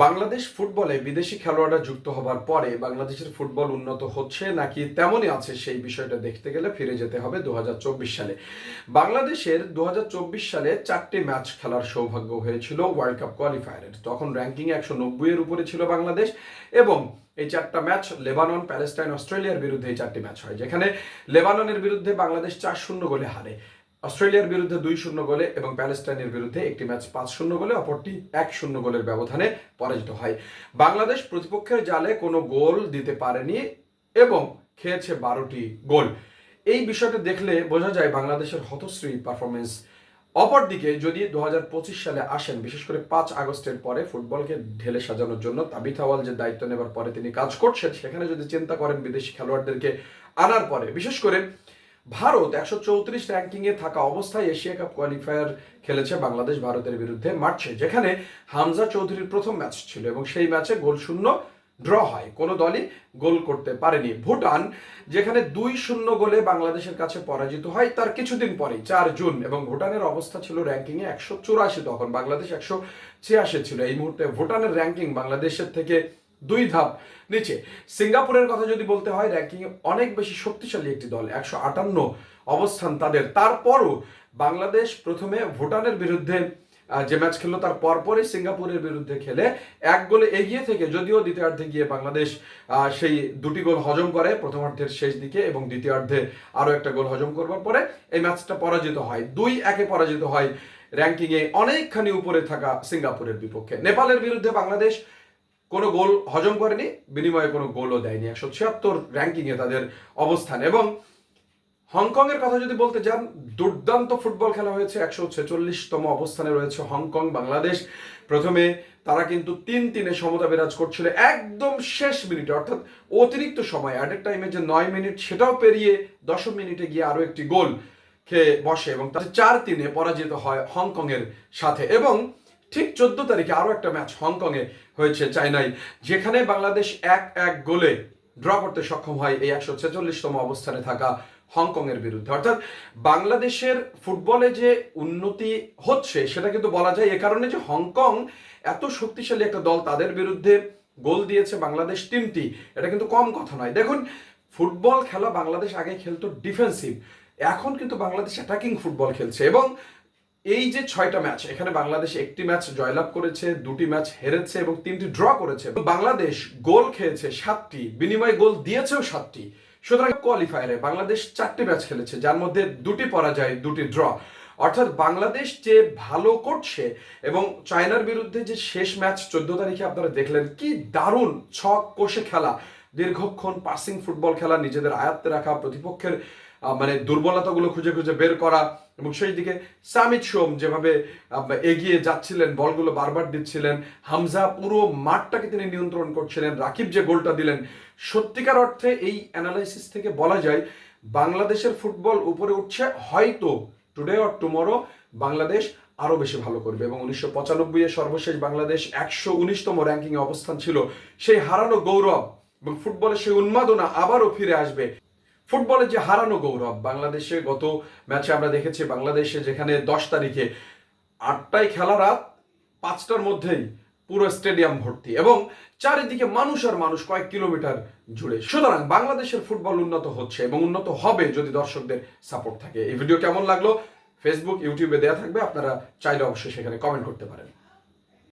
বাংলাদেশ ফুটবলে বিদেশি খেলোয়াড়রা যুক্ত হবার পরে বাংলাদেশের ফুটবল উন্নত হচ্ছে নাকি তেমনই আছে সেই বিষয়টা দেখতে গেলে ফিরে যেতে হবে দু হাজার চব্বিশ সালে। বাংলাদেশের দুহাজার চব্বিশ সালে চারটি ম্যাচ খেলার সৌভাগ্য হয়েছিল ওয়ার্ল্ড কাপ কোয়ালিফায়ারের তখন র্যাঙ্কিং একশো নব্বইয়ের উপরে ছিল বাংলাদেশ এবং এই চারটা ম্যাচ লেবানন, প্যালেস্টাইন, অস্ট্রেলিয়ার বিরুদ্ধে এই চারটি ম্যাচ হয়, যেখানে লেবাননের বিরুদ্ধে বাংলাদেশ চার শূন্য গোলে হারে। অস্ট্রেলিয়ার বিরুদ্ধে দুই শূন্য গোলে এবং প্যালেস্টাইনের বিরুদ্ধে একটি ম্যাচ পাঁচ শূন্য গোলে, অপরটি এক শূন্য গোলের ব্যবধানে পরাজিত হয়। বাংলাদেশ প্রতিপক্ষের জালে কোনো গোল দিতে পারেনি এবং খেয়েছে বারোটি গোল। এই বিষয়টা দেখলে বোঝা যায় বাংলাদেশের হতশ্রী পারফরমেন্স অপরদিকে যদি দু হাজার পঁচিশ সালে আসেন, বিশেষ করে পাঁচ আগস্টের পরে ফুটবলকে ঢেলে সাজানোর জন্য তাবিথ আওয়াল যে দায়িত্ব নেবার পরে তিনি কাজ করছেন, সেখানে যদি চিন্তা করেন বিদেশি খেলোয়াড়দেরকে আনার পরে, বিশেষ করে ভারত একশো চৌত্রিশ র্যাঙ্কিংয়ে থাকা অবস্থায় এশিয়া কাপ কোয়ালিফায়ার খেলেছে বাংলাদেশ ভারতের বিরুদ্ধে মার্চে, যেখানে হামজা চৌধুরীর প্রথম ম্যাচ ছিল এবং সেই ম্যাচে গোল শূন্য ড্র হয়। কোনো দলই গোল করতে পারেনি। ভুটান, যেখানে দুই শূন্য গোলে বাংলাদেশের কাছে পরাজিত হয়, তার কিছুদিন পরেই, চার জুন, এবং ভুটানের অবস্থা ছিল র্যাঙ্কিংয়ে একশো চুরাশি তখন। বাংলাদেশ একশো ছিয়াশি ছিল। এই মুহূর্তে ভুটানের র্যাঙ্কিং বাংলাদেশের থেকে দুই ধাপ নিচে। সিঙ্গাপুরের কথা যদি বলতে হয় র্যাঙ্কিং অনেক বেশি শক্তিশালী একটি দল, একশো আটান্ন অবস্থান তাদের। তারপরও বাংলাদেশ প্রথমে ভুটানের বিরুদ্ধে যে ম্যাচ খেললো, তার পরপরই সিঙ্গাপুরের বিরুদ্ধে খেলে এক গোলে এগিয়ে থেকে যদিও দ্বিতীয়ার্ধে গিয়ে বাংলাদেশ সেই দুটি গোল হজম করে প্রথমার্ধের শেষ দিকে এবং দ্বিতীয়ার্ধে আরও একটা গোল হজম করবার পরে এই ম্যাচটা পরাজিত হয়। দুই একে পরাজিত হয় র্যাঙ্কিংয়ে অনেকখানি উপরে থাকা সিঙ্গাপুরের বিপক্ষে। নেপালের বিরুদ্ধে বাংলাদেশ কোনো গোল হজম করেনি, বিনিময়ে কোনো গোলও দেয়নি। একশো ছিয়াত্তর র্যাঙ্কিংয়ে তাদের অবস্থান। এবং হংকংয়ের কথা যদি বলতে যান, দুর্দান্ত ফুটবল খেলা হয়েছে, একশো ছেচল্লিশতম অবস্থানে রয়েছে হংকং, বাংলাদেশ। প্রথমে তারা কিন্তু তিন তিনে সমতা বিরাজ করছিল একদম শেষ মিনিটে, অর্থাৎ অতিরিক্ত সময়। অ্যাডের টাইমে যে নয় মিনিট, সেটাও পেরিয়ে দশম মিনিটে গিয়ে আরও একটি গোল খেয়ে বসে। এবং তাদের চার তিনে পরাজিত হয় হংকংয়ের সাথে। এবং ঠিক চোদ্দ তারিখে আরও একটা ম্যাচ হংকংয়ে হয়েছে চাইনায় যেখানে বাংলাদেশ এক এক গোলে ড্র করতে সক্ষম হয় এই একশো ছেচল্লিশতম অবস্থানে থাকা হংকংয়ের বিরুদ্ধে। অর্থাৎ বাংলাদেশের ফুটবলে যে উন্নতি হচ্ছে, সেটা কিন্তু বলা যায় এ কারণে যে হংকং এত শক্তিশালী একটা দল তাদের বিরুদ্ধে গোল দিয়েছে বাংলাদেশ তিনটি। এটা কিন্তু কম কথা নয়। দেখুন, ফুটবল খেলা বাংলাদেশ আগে খেলতো ডিফেন্সিভ এখন কিন্তু বাংলাদেশ অ্যাটাকিং ফুটবল খেলছে এবং এই যে ছয়টা ম্যাচ এখানে বাংলাদেশ একটি ম্যাচ জয়লাভ করেছে, দুটি ম্যাচ হেরেছে এবং তিনটি ড্র করেছে। বাংলাদেশ গোল খেয়েছে সাতটি, বিনিময় গোল দিয়েছেও সাতটি। সুতরাং কোয়ালিফায়ারে বাংলাদেশ চারটি ম্যাচ খেলেছে, যার মধ্যে দুটি পরাজয়, দুটি ড্র অর্থাৎ বাংলাদেশ যে ভালো করছে এবং চায়নার বিরুদ্ধে যে শেষ ম্যাচ চোদ্দ তারিখে আপনারা দেখলেন, কি দারুণ ছক কষে খেলা। দীর্ঘক্ষণ পাসিং ফুটবল খেলা, নিজেদের আয়ত্তে রাখা, প্রতিপক্ষের মানে দুর্বলতাগুলো খুঁজে খুঁজে বের করা এবং সেই দিকে সামিত সোম যেভাবে এগিয়ে যাচ্ছিলেন, বলগুলো বারবার দিচ্ছিলেন, হামজা পুরো মাঠটাকে তিনি নিয়ন্ত্রণ করছিলেন, রাকিব যে গোলটা দিলেন, সত্যিকার অর্থে এই অ্যানালাইসিস থেকে বলা যায় বাংলাদেশের ফুটবল উপরে উঠছে, হয়তো টুডে অর টুমরো বাংলাদেশ আরও বেশি ভালো করবে এবং উনিশশো পঁচানব্বই সর্বশেষ বাংলাদেশ একশো উনিশতম র্যাঙ্কিংয়ে অবস্থান ছিল। সেই হারানো গৌরব এবং ফুটবলের সেই উন্মাদনা আবারও ফিরে আসবে। ফুটবলের যে হারানো গৌরব, বাংলাদেশে গত ম্যাচে আমরা দেখেছি বাংলাদেশে যেখানে দশ তারিখে আটটায় খেলা রাত পাঁচটার মধ্যেই পুরো স্টেডিয়াম ভর্তি এবং চারিদিকে মানুষ আর মানুষ কয়েক কিলোমিটার জুড়ে। সুতরাং বাংলাদেশের ফুটবল উন্নত হচ্ছে এবং উন্নত হবে যদি দর্শকদের সাপোর্ট থাকে। এই ভিডিও কেমন লাগল? ফেসবুক ইউটিউবে দেওয়া থাকবে। আপনারা চাইলে অবশ্যই সেখানে কমেন্ট করতে পারেন।